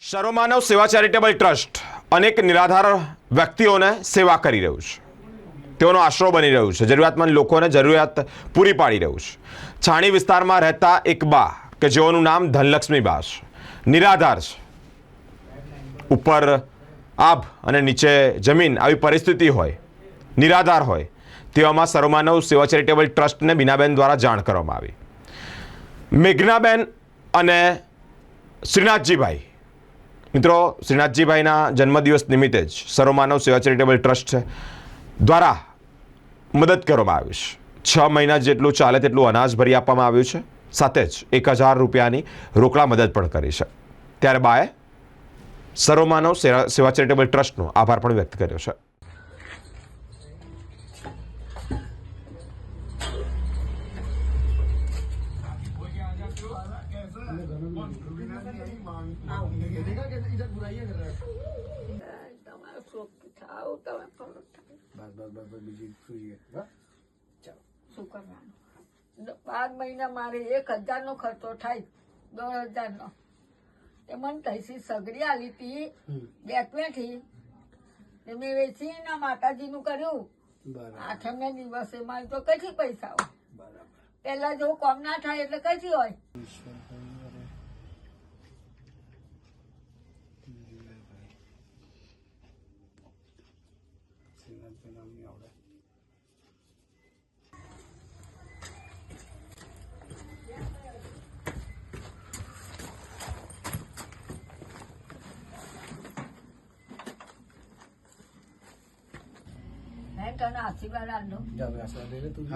સર્વમાનવ સેવા charitable trust અનેક નિરાધાર વ્યક્તિઓને સેવા કરી રહ્યું છે. તેઓનો આશરો બની રહ્યું છે. જરૂરિયાતમંદ લોકોને જરૂરિયાત પૂરી પાડી રહ્યું છે. છાણી વિસ્તારમાં રહેતા એક બા કે જેઓનું નામ ધનલક્ષ્મી બા છે. નિરાધાર છે. ઉપર આભ અને નીચે જમીન આવી પરિસ્થિતિ હોય, નિરાધાર હોય, તેવામાં સર્વમાનવ સેવા ચેરિટેબલ ટ્રસ્ટને બીનાબેન દ્વારા જાણ કરવામાં આવી. મેઘનાબેન અને શ્રીનાથજીભાઈ મિત્રો, શ્રીનાથજીભાઈના જન્મદિવસ નિમિત્તે જ સર્વમાનવ સેવા ચેરિટેબલ ટ્રસ્ટ દ્વારા મદદ કરવામાં આવી છે. છ મહિના જેટલું ચાલે તેટલું અનાજ ભરી આપવામાં આવ્યું છે, સાથે જ એક હજાર રૂપિયાની રોકડા મદદ પણ કરી છે. ત્યારે બાએ સર્વમાનવ સેવા ચેરિટેબલ ટ્રસ્ટનો આભાર પણ વ્યક્ત કર્યો છે. બાર મહિના મારે એક હજારનો ખર્ચો થાય દોઢ હજારનો એ મને તૈસી સગડી આલી હતી બેટવેથી મેં વેચી ના વેચીને માતાજીનું કર્યું આઠમને દિવસે મારે તો કથી પૈસા હોય? બરાબર. જો કોમ ના થાય એટલે કથી હોય? tsunami ở đây cho nó xin vào lần đúng. Dạ, dạ, xin vào lần đúng.